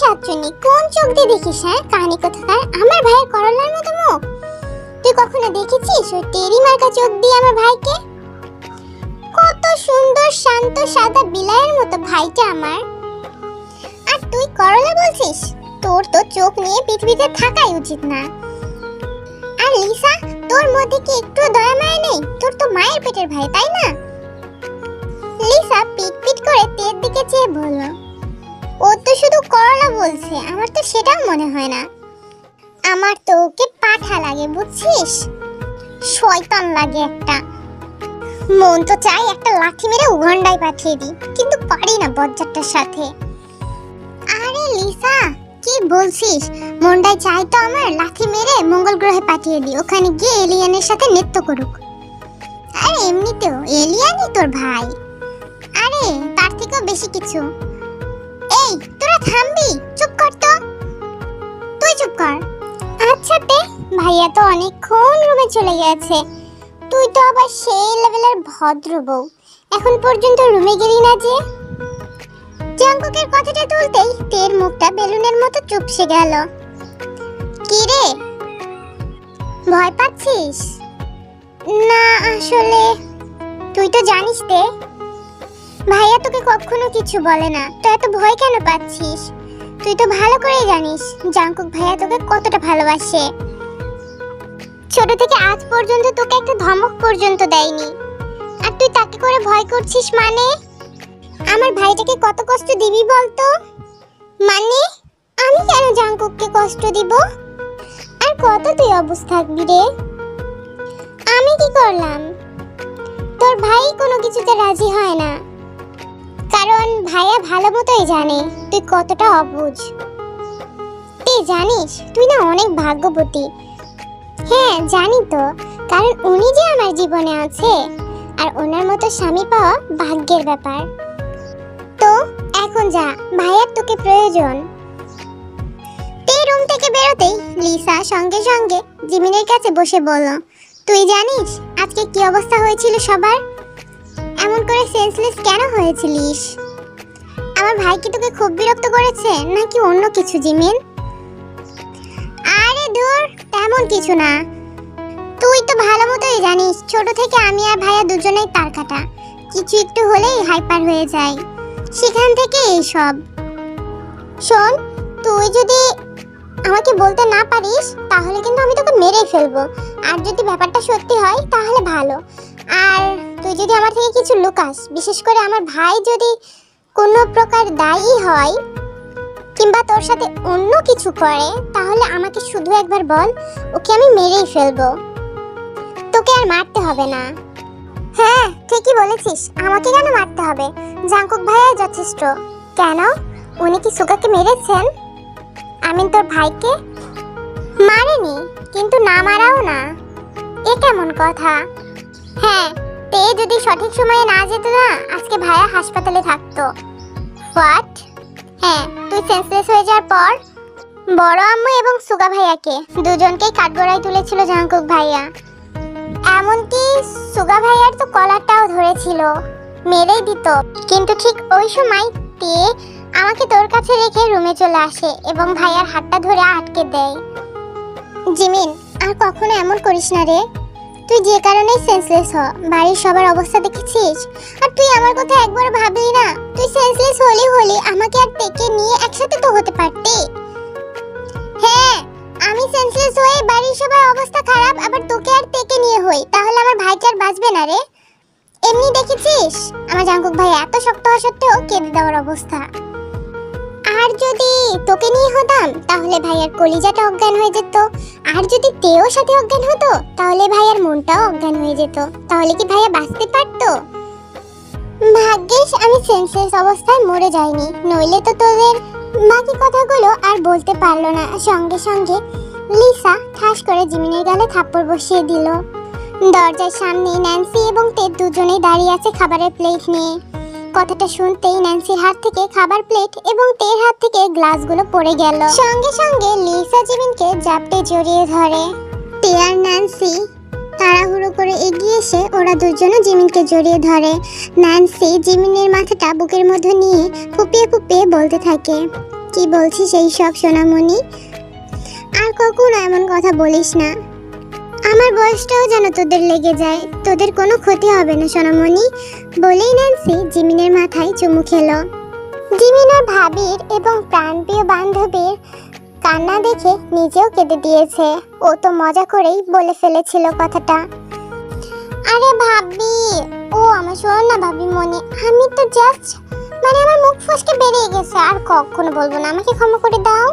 সাতজনী কোন চোখ দিয়ে দেখিস হ্যাঁ কাহানি কোথাকার? আমার ভাইয়ের করলার মতো মুখ। তুই কখনো দেখেছিস ওই টেরি মার্কা চোখ দিয়ে আমার ভাইকে? কত সুন্দর, শান্ত, সাদা বিলাইয়ের মতো ভাইটা আমার। আর তুই করলা বলছিস? তোর তো চোখ নিয়ে পৃথিবীতে থাকাই উচিত না। আর লিসা, তোর মধ্যে কি একটু দয়া মায়া নেই? তোর তো মায়ের পেটের ভাই, তাই না? লিসা পিট পিট করে তের দিকে চেয়ে বলল ও তো শুধু করলা বলছে, আমার তো সেটাও মনে হয় না। আমার তো ওকে পাঠা লাগে, বুঝছিস? শয়তান লাগে একটা। মন তো চাই একটা লাঠি মেরে উগান্ডায় পাঠিয়ে দিই, কিন্তু পারি না বজ্জারটার সাথে। আরে লিসা, কি বলছিস? মনটাই চাই তো আমার লাঠি মেরে মঙ্গল গ্রহে পাঠিয়ে দিই, ওখানে গিয়ে এলিয়ানের সাথে নৃত্য করুক। আরে এমনিতেও, এলিয়ানই তোর ভাই। আরে, তার থেকেও বেশি কিছু। থামবি? চুপ কর তো। তুই চুপ কর। আচ্ছা তে, ভাইয়া তো অনেকক্ষণ রুমে চলে গেছে। তুই তো আবার সেই লেভেলের ভদ্র বউ। এখন পর্যন্ত রুমে গেলি না যে? জাঙ্কুকের কথাটা তুলতেই তের মুখটা বেলুনের মতো চুপসে গেল। কি রে? ভয় পাচ্ছিস? না, আসলে। তুই তো জানিস তে ভাইয়া তোকে কখনো কিছু বলে না। তো এত ভয় কেন পাচ্ছিস? তুই তো ভালো করেই জানিস জাঙ্কুক ভাইয়া তোকে কতটা ভালোবাসে। ছোট থেকে আজ পর্যন্ত তোকে একটা ধমক পর্যন্ত দেয়নি। আর তুই তাকে করে ভয় করছিস মানে? আমার ভাইটাকে কত কষ্ট দিবি বলতো? মানে? আমি কেন জাঙ্কুককে কষ্ট দিব? আর কত তুই অবুঝ থাকবি রে? আমি কি করলাম? তোর ভাই কোনো কিছুতে রাজি হয় না। কারণ ভাইয়া ভালো মতোই জানে। তুই কতটা অবুঝ তুই জানিস, তুই না অনেক ভাগ্যবতী। হ্যাঁ জানি তো। কারণ উনি যে আমার জীবনে আছে, আর ওনার মতো স্বামী পাওয়া ভাগ্যের ব্যাপার। তো, এখন যা, ভাইয়ার তোকে প্রয়োজন। রুম থেকে বেরোতেই লিসা সঙ্গে সঙ্গে জিমিনের কাছে বসে বলল, তুই জানিস আজকে কি অবস্থা হয়েছিল সবার? এমন করে সেন্সলেস কেন হয়েছিলিস? আমার ভাই কি তোকে খুব বিরক্ত করেছে, নাকি অন্য কিছু, জিমিন? আরে দূর, তেমন কিছু না। তুই তো ভালো মতোই জানিস, ছোট থেকে আমি আর ভাইয়া দুজনেই তার কাটা। কিছু একটু হলেই হাইপার হয়ে যায়। সেখান থেকে এইসব শোন, তুই যদি আমাকে বলতে না পারিস, তাহলে কিন্তু আমি তোকে মেরে ফেলব। আর যদি ব্যাপারটা সত্যি হয়, তাহলে ভালো। আর তুই যদি আমার থেকে কিছু লুকাস, বিশেষ করে আমার ভাই যদি কোনো প্রকার দায়ী হয় কিংবা তোর সাথে অন্য কিছু করে, তাহলে আমাকে শুধু একবার বল, ওকে আমি মেরেই ফেলব। তোকে আর মারতে হবে না। হ্যাঁ ঠিকই বলেছিস, আমাকে কেন মারতে হবে? জাঙ্কুক ভাইয়াই যথেষ্ট। কেন? উনি কি সুগাকে মেরেছেন? আমিন তোর ভাইকে মারেনি, কিন্তু না মারাও না। এ কেমন কথা? হ্যাঁ তে যদি সঠিক সময়ে না যেত না, আজকে ভাইয়া হাসপাতালে থাকতো। হোয়াট হ্যাঁ তুই সেন্সলেস হয়ে যাওয়ার পর? বড় আম্মু এবং সুগা ভাইয়াকে, দুজনকেই কাঠগড়ায় তুলেছিল জাঙ্কুক ভাইয়া। এমনকি সুগা ভাইয়ার তো কলারটাও ধরেছিল, মেরেই দিত। কিন্তু ঠিক ওই সময় তে আমাকে তোর কাছে রেখে রুমে চলে আসে এবং ভাইয়ার হাতটা ধরে আটকে দেয়। জিমিন, আর কখনো এমন করিস না রে। তুই যে কারণেই সেন্সলেস হ। বাড়ির সবার অবস্থা দেখেছিস? আর তুই আমার কথা একবার ভাবলি না? তুই সেন্সলেস হলি হলি আমাকে আর তেকে নিয়ে একসাথে তো হতে পারতি। হ্যাঁ আমি সেন্সলেস হয়ে বাড়ির সবার অবস্থা খারাপ, আবার তোকে আর তেকে নিয়ে হই। তাহলে আমার ভাইটা আর বাঁচবে না রে। এমনি দেখেছিস? আমার জাঙ্কুক ভাই এত শক্ত হওয়া সত্ত্বেও কেঁদে দেওয়ার অবস্থা। আর যদি তোকে নিয়ে হতাম, তাহলে ভাইয়ার কলিজাটা অজ্ঞান হয়ে যেত। আর যদি তেও সাথে অজ্ঞান হতো, তাহলে ভাইয়ার মনটাও অজ্ঞান হয়ে যেত। তাহলে কি ভাইয়া বাঁচতে পারতো? ভাগ্যিস আমি সেন্সলেস অবস্থায় মরে যাইনি। নইলে তো তোদের বাকি কথাগুলো আর বলতে পারল না। সঙ্গে সঙ্গে লিসা ঠাস করে জিমিনের গালে থাপ্পড় বসিয়ে দিল। দরজার সামনে ন্যান্সি এবং তে দুজনেই দাঁড়িয়ে আছে খাবারের প্লেট নিয়ে। কথাটা শুনতেই ন্যান্সির হাত থেকে খাবার প্লেট এবং তের হাত থেকে গ্লাসগুলো পড়ে গেল। সঙ্গে সঙ্গে লিসা জিমিনকে জাপটে জড়িয়ে ধরে। তে আর ন্যান্সি তাড়াহুড়ো করে এগিয়ে এসে ওরা দুজনও জিমিনকে জড়িয়ে ধরে। ন্যান্সি জিমিনের মাথাটা বুকের মধ্যে নিয়ে ফুপিয়ে ফুপিয়ে বলতে থাকে, কি বলছিস এই সব সোনামণি? আর কখনো এমন কথা বলিস না। আমার বয়সটাও যেন তোদের লেগে যায়, তোদের কোনো ক্ষতি হবে না, সোনামণি। বলেই ন্যান্সি জিমিনের মাথায় চুমু খেলো। জিমিনার ভাবির এবং প্রাণপ্রিয় বান্ধবীর কান্না দেখে নিজেও কেঁদে দিয়েছে। ও তো মজা করেই বলে ফেলেছিল কথাটা। আরে ভাবি, ও আমার শোনো না ভাবি মনে, আমি তো জাস্ট মানে আমার মুখ ফসকে বেরিয়ে গেছে, আর কখনো বলব না, আমাকে ক্ষমা করে দাও।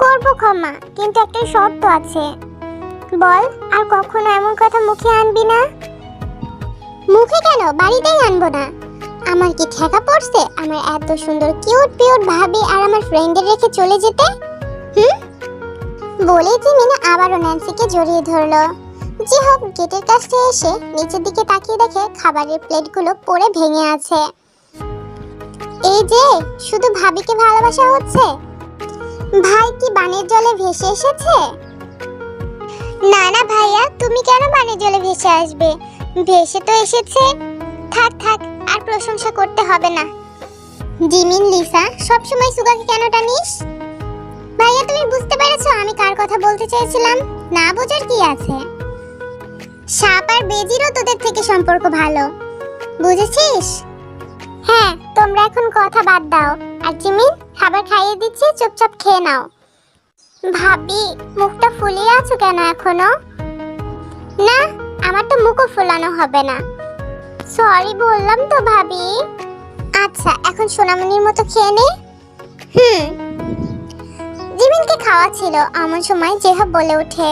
করব ক্ষমা, কিন্তু একটা শর্ত আছে। বল, আর কখনো এমন কথা মুখে আনবি না? মুখে কেন? বাড়িতেই আনব না। আমার কি ঠেকা পড়ছে? আমার এত সুন্দর কিউট পিউট ভাবি আর আমার ফ্রেন্ডের রেখে চলে যেতে? হুম? বলে জিমিন আবারও ন্যান্সিকে জড়িয়ে ধরলো। যে হোক, গেটের কাছে এসে নিচের দিকে তাকিয়ে দেখে খাবারের প্লেটগুলো পড়ে ভেঙে আছে। এই যে, শুধু ভাবিকে ভালোবাসা হচ্ছে? ভাই কি বানের জলে ভেসে এসেছে? না না ভাইয়া, তুমি কেন বানের জলে ভেসে আসবে? ভেসে তো এসেছে। থাক থাক, আর প্রশংসা করতে হবে না। জিমিন লিসা, সবসময় সুগাকে কেন টানিস? ভাইয়া, তুমি বুঝতে পেরেছ আমি কার কথা বলতে চাইছিলাম না বোঝার কি আছে? সাপ আর বেজিরও তোদের থেকে সম্পর্ক ভালো। বুঝেছিস? হ্যাঁ তোমরা এখন কথা বাদ দাও। আর জিমিন খাবার খাইয়ে দিচ্ছি, চুপচাপ খেয়ে নাও। ভাবি, মুখটা ফুলিয়ে আছো কেন এখনও? না, আমার তো মুখও ফুলানো হবে না। সরি বললাম তো ভাবি। আচ্ছা এখন সোনামণির মতো খেয়ে নে। হুম। জিমিনকে খাওয়া ছিল এমন সময় জেহব বলে ওঠে।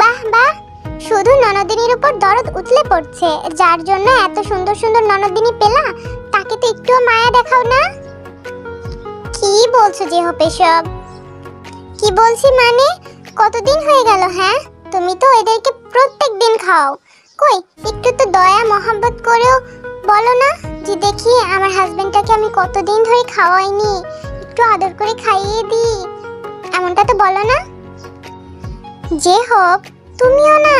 বাহ বাহ, শুধু ননদিনীর উপর দরদ উতলে পড়ছে। যার জন্য এত সুন্দর সুন্দর ননদিনী পেলা, তাকে তো একটুও মায়া দেখাও না। কি বলছো জেহব এসব? কি বলছি মানে? কতদিন হয়ে গেল হ্যাঁ? তুমি তো এদেরকে প্রত্যেক দিন খাও কই, একটু তো দয়া, মহাব্বত করেও বলো না যে দেখি আমার হাজবেন্ডটাকে আমি কতদিন ধরে খাওয়াইনি। একটু আদর করে খাইয়ে দিই। এমনটা তো বলো না। যে হোক, তুমিও না।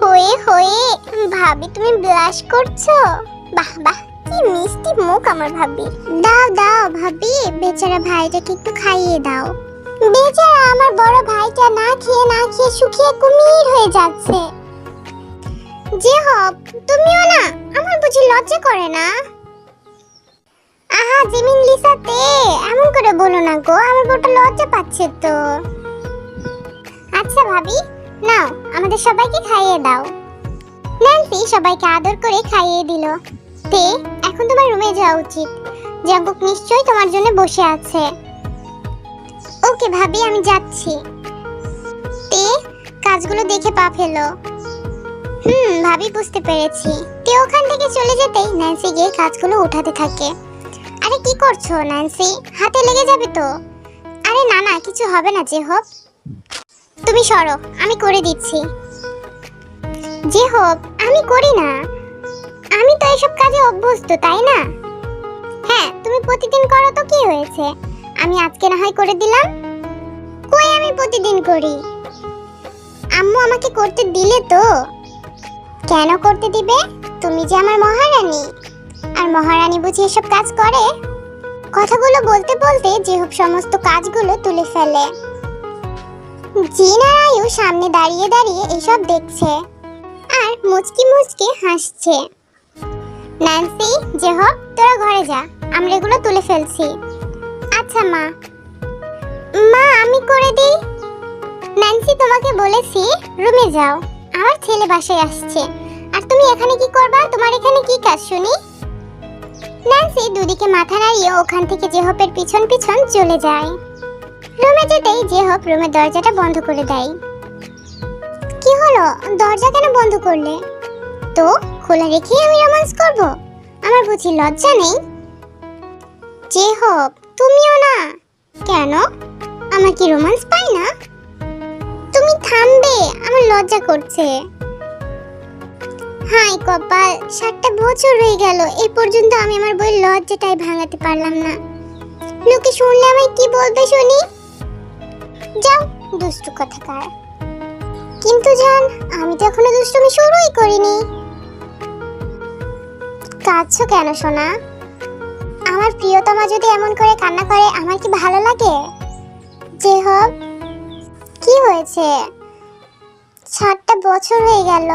হয়ে হয়ে, ভাবি তুমি ব্লাশ করছ। বাহ বাহ। কি মিষ্টি মুখ আমার ভাবি। দাও দাও ভাবি বেচারা ভাইটাকে একটু খাইয়ে দাও। বেচারা আমার বড় ভাইটা না খেয়ে না খেয়ে শুকিয়ে কুমির হয়ে যাচ্ছে। যে হোক তুমিও না আমার বুঝি লজ্জা করে না? আহা জিমিন লিসাতে এমন করে বলো না গো আমার বউটা লজ্জা পাচ্ছে তো। আচ্ছা ভাবি নাও আমাদের সবাইকে খাইয়ে দাও। ন্যান্সি সবাইকে আদর করে খাইয়ে দিল। তে, এখন তোমার রুমে যাওয়া উচিত। জাঙ্কুক নিশ্চয়ই তোমার জন্য বসে আছে। ওকে ভাবি, আমি যাচ্ছি। তে, কাজগুলো দেখে পা ফেলো। হুম, ভাবি বুঝতে পেরেছি। তে, ওখান থেকে চলে যেতেই ন্যান্সি গিয়ে কাজগুলো উঠাতে থাকে। আরে, কি করছ ন্যান্সি হাতে লেগে যাবে তো। আরে, না না, কিছু হবে না যে হোক তুমি সরো, আমি করে দিচ্ছি। যে হোক আমি করি না। আমি তো এসব কাজে অভ্যস্ত, তাই না? হ্যাঁ তুমি প্রতিদিন করো তো কি হয়েছে? আমি আজকে না হয় করে দিলাম। কই আমি প্রতিদিন করি? আম্মু আমাকে করতে দিলে তো। কেন করতে দিবে? তুমি যে আমার মহারানী। আর মহারানী বুঝি এসব কাজ করে? কথাগুলো বলতে বলতে যেহব সমস্ত কাজগুলো তুলে ফেলে। জিন আর আয়ু সামনে দাঁড়িয়ে দাঁড়িয়ে এসব দেখছে। আর মুচকি মুচকি হাসছে। ন্যান্সি যে হোক তোরা ঘরে যা। আমরা এগুলো তুলে ফেলছি। আচ্ছা মা। মা, আমি করে দিই। ন্যান্সি, তোমাকে বলেছি, রুমে যাও। আমার ছেলে বাসায় আসছে। আর তুমি এখানে কি করবা? তোমার এখানে কি কাজ, শুনি? ন্যান্সি দুদিকে মাথা নাড়িয়ে ওখান থেকে জেহপের পিছন পিছন চলে যায়। রুমে যেতেই জেহপ রুমের দরজাটা বন্ধ করে দেয়। কি হলো? দরজা কেন বন্ধ করলে? তো? খোলা রেখেই আমি রোমান্স করব। আমার বুঝি লজ্জা নেই? যে হোক, তুমিও না। কেন? আমার কি রোমান্স পাই না? তুমি থামবে, আমার লজ্জা করছে। হাই কপাল, সাতটা বছর হয়ে গেল এই পর্যন্ত আমি আমার বই লজ্জাটাই ভাঙাতে পারলাম না। লোকে শুনলে আমায় কি বলবে শুনি? যাও, দুষ্টু কথা কথাকার। কিন্তু জান, আমি তো এখনও দুষ্টুমি শুরুই করিনি। কাঁদছো কেন, সোনা? আমার প্রিয়তমা যদি এমন করে কান্না করে, আমার কি ভালো লাগে? যে হোক কি হয়েছে? সাতটা বছর হয়ে গেল।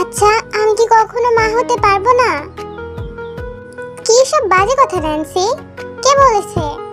আচ্ছা আমি কি কখনো মা হতে পারব না? কি সব বাজে কথা, ন্যান্সি? কে বলেছে?